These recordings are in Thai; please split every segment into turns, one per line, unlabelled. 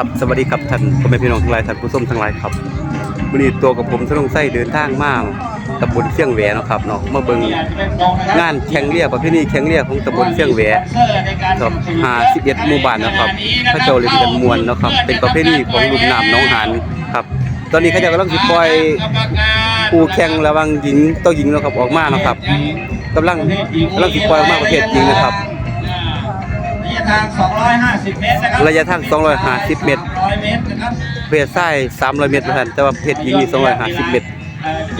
ครับสวัสดีครับท่านพ่อแม่พี่น้องทั้งหลายท่านผู้ชมทั้งหลายครับวันนี้ตัวกับผมทะลงไส้เดินทางมาตำบลเชียงแหวเนาะครับเนาะมาเบิ่งงานแข่งเรือประเพณีแข่งเรือของตำบลเชียงแหวครับ51หมู่บ้านนะครับพระเจ้าเล่นกันมวนเนาะครับเป็นประเพณีของรุ่นน้ำน้องหานครับ ตอนนี้เขาจะกำลังสิปล่อยคู่แข่งระว่างหญิงต่อหญิงเนาะครับออกมาเนาะครับกำลังกำลังสิปล่อยออกมาประเภทจริงนะครับ
ยะทาง 250 เมตรนะครับ
ระยะทาง250เมตร
300เมตรนะครับ
เพศชาย300เมตรเท่านั้นแต่ว่าเพศหญิงนี่250เมตร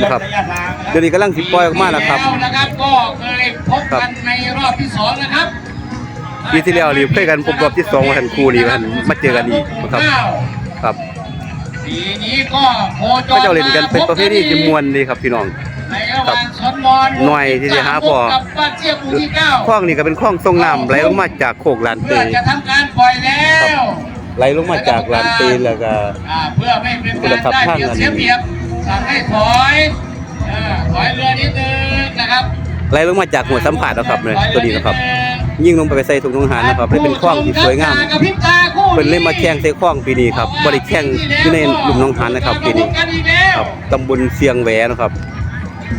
นะครับ
ยะทาง
เดี๋ยวนี้กำลังสิปล่อยออกมานะครับ
แล้วนะครับก็เคยพบกันในรอบที่สองนะครับ
ปีที่แล้วนี่เคยกันพบรอบที่สองว่าท่านครูนี่ว่าท่านมาเจอกันอีกนะครับ ครับ
ปีนี้ก็โคจร
ก็เจ้าเล่นกันเป็นประเภทที่มวนดีครับพี่น้อง
ในระหว่างชนมอน
หน่อยที่จะหาพอ
กับบ้านเชียงหมู่ที่เก้า
คลองนี่ก็เป็นคลองทรงน้ำไหลลงมาจากโคกลานเต
เพื่อจะทำการปล่อยแล้ว
ไหลลงมาจากลานเตแล้วก็
อ่าเพื่อไม่เป็น
คุณ
การ
ภาพ
ได้
ทาง
เปรียบ
อันนี้
เสียเปรียบสั่งให้ถอยเออถอยเรือนิดนึงนะครับ
ไหลลงมาจากหัวสัมผัสนะครับเนี่ยตัวนี้นะครับ ยิ่งลงไปไปใส่ถุงทงหารนะครับเลยเป็นคลองที่สวยงาม
กระพริบตาคู่
เพิ่นเลยมาแข่งใส่คลองปีนี้ครับบ่ได้แข่งอยู่ในหลุมหนองหานนะครับปีนี้
กันอีกแล้ว
ครับตำบลเสียงแหวนะครับ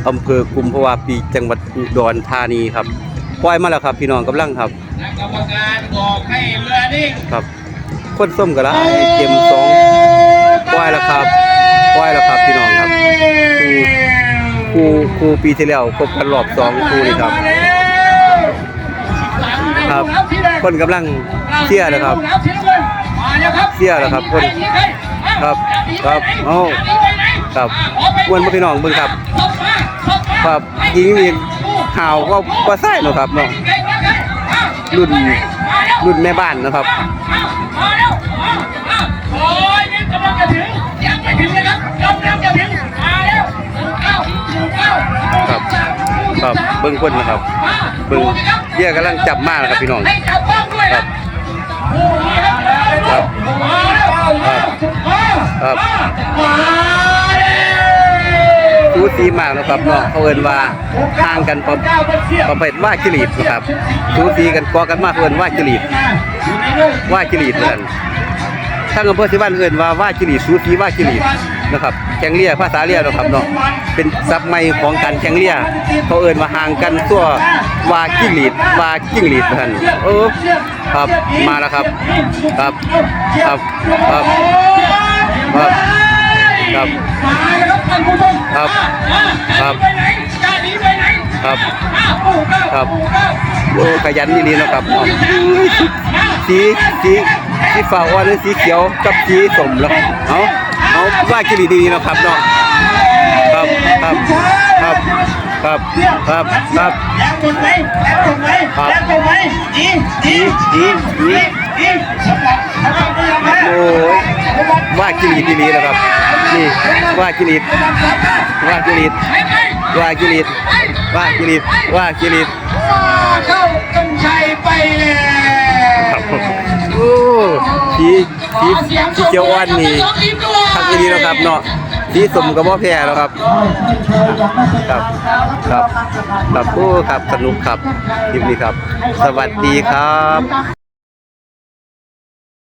อำเภอกุมภาวะปีจังหวัดอุดรธานีครับปล่อยมาแล้วครับ พี่น้องกำลังครับ
และกรรมการบอกให้เรือนิ่ง
ครับคนส้มก็ได้เต็มสองปล่อยแล้วครับปล่อยแล้วครับพี่น้องครับครูครูปีที่แล้วพบกันรอบสองครูนี่ครับครับคนกำลังเชียร์นะครับเชียร์นะครับคนครับครับเอ้า ครับอ้วนบ่พี่น้องเบิ่งครับ ครับหญิงนี่ข่าวก็ก็ใส่เนาะครับเนาะรุ่นรุ่นแม่บ้านนะครับ
ครับ
ครับเบิ่งคนนะครับเบิ่งเบี้ยกำลังจับมากนะครับพี่น้องครับ
ครับ
ครับครับ สูสีมากนะครับเนาะเขาเอินว่าห่างกันประประเภทว่าจิลีดนะครับสูสีกันกอกันมากเอินว่าจิลีดว่าจิลีดเหมือนกันทางอำเภอสิบ้านเอินว่าว่าจิลีดสูสีว่าจิลีดนะครับแข่งเรือภาษาเรือนะครับเนาะเป็นศัพท์ใหม่ของการแข่งเรือเขาเอินว่าห่างกันตัวว่าจิลีดว่าจิ้งหรีดเหมือนเออครับมาแล้วครับครับครับครับครับครับ
ครับ
ครับครับ
ไปไหนจะหนีไปไหน
ครับ
อ้าวปู่เก้า
ครับ
ปู่เก้า
โอ้ขยันดีๆนะครับสีสีสีฟ้าอ่อนหรือสีเขียวกับสีสมแล้วเอาเอาว่ากิริดีๆนะครับเนาะครับครับครับครับครับครับ
แล้วหมดไหมแล้วหมดไหม
ครับ
แล้วหมดไหมจีจี
จีจี
จีสำหรับสำหรับเรือมา
โอ้ยว่ากิริดีๆนะครับ นี่ว่ากิริว่ากิริว่ากิริว่ากิริว่ากิริ
เข้ากันชัยไปแล้ว
ครับโอ้สีสีสีเขียวอ่อนนี่ทักดีนะครับเนาะสีสมกับบ่แพ้แล้วครับครับครับครับโอ้ครับสนุกครับคลิปนี้ครับ สวัสดีครับ